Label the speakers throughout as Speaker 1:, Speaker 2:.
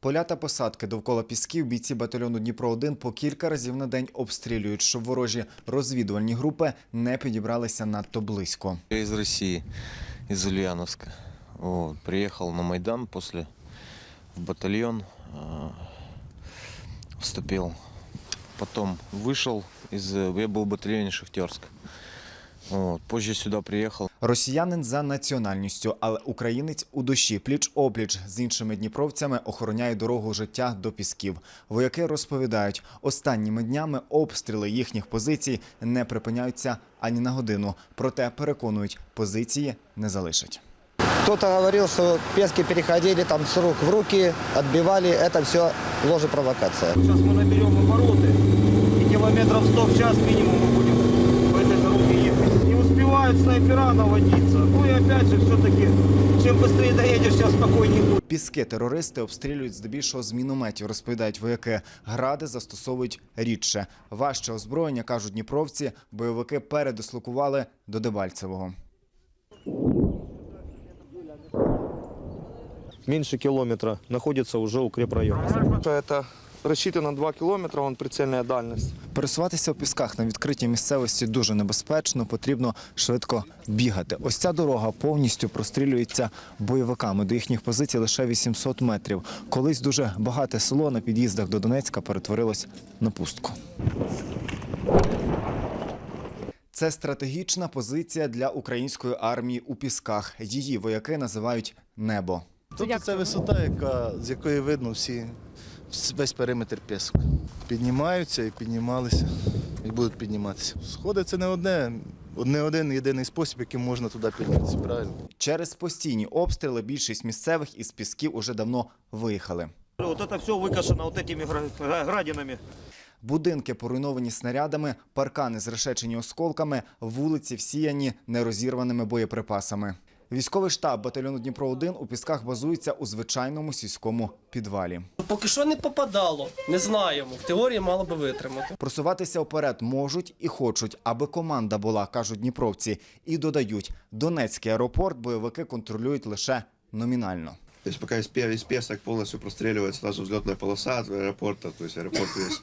Speaker 1: Поля та посадки довкола пісків бійці батальйону Дніпро 1 по кілька разів на день обстрілюють, щоб ворожі розвідувальні групи не підібралися надто близько.
Speaker 2: Я из России, из Ульяновска. Вот, приехал на Майдан после в батальон, а, вступил. Потом вышел из... Я был в батальоне Шахтерск. Вот, позже сюда приехал.
Speaker 1: Росіянин за національністю, але українець у душі пліч опліч з іншими дніпровцями охороняє дорогу життя до пісків. Вояки розповідають, останніми днями обстріли їхніх позицій не припиняються ані на годину. Проте переконують, позиції не залишать.
Speaker 3: Кто-то говорил, что пески переходили там с рук в руки, отбивали. Это все ложь и провокация.
Speaker 4: Сейчас мы наберем обороты, и километров 100 в час минимум Не снайпера наводиться. Ну и опять же, все-таки, чем быстрее доедешь, тем спокойнее будет.
Speaker 1: Піски терористи обстрілюють здебільшого з мінометів, розповідають вояки. Гради застосовують рідше. Важче озброєння, кажуть дніпровці, бойовики передислокували до Дебальцевого.
Speaker 5: меньше километра находится уже укрепрайон.
Speaker 6: Это рассчитано 2 километра, он прицельная дальность.
Speaker 1: Пересуватися у пісках на відкритій місцевості дуже небезпечно, потрібно швидко бігати. Ось ця дорога повністю прострілюється бойовиками. До їхніх позицій лише 800 метрів. Колись дуже багате село на під'їздах до Донецька перетворилось на пустку. Це стратегічна позиція для української армії у пісках. Її вояки називають небо.
Speaker 7: Тобто це висота, яка, з якої видно всі, весь периметр піску. Піднімаються і піднімалися, і будуть підніматися. Сходи це не одне, не один єдиний спосіб, яким можна туди піднятися, правильно?
Speaker 1: Через постійні обстріли більшість місцевих із пісків уже давно виїхали.
Speaker 4: Вот это все выкашено вот этими гра- гра- градинами.
Speaker 1: Будинки поруйновані снарядами, паркани зрешечені осколками, вулиці всіяні нерозірваними боєприпасами. Військовий штаб батальйону Дніпро 1 у пісках базується у звичайному сільському підвалі.
Speaker 8: Поки що не попадало, не знаємо. В теорії мало би витримати.
Speaker 1: Просуватися вперед можуть і хочуть, аби команда була, кажуть дніпровці. І додають, Донецький аеропорт бойовики контролюють лише номінально.
Speaker 9: То есть пока весь пе- весь песок полностью простреливается, даже взлетная полоса от аэропорта, то есть аэропорт весь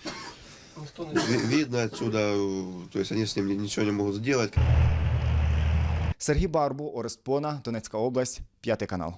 Speaker 9: ви- видно отсюда, э, то есть они с ним ни- ничего не могут сделать.
Speaker 1: Сергій Барбу, Орест Пона, Донецька область, п'ятий канал.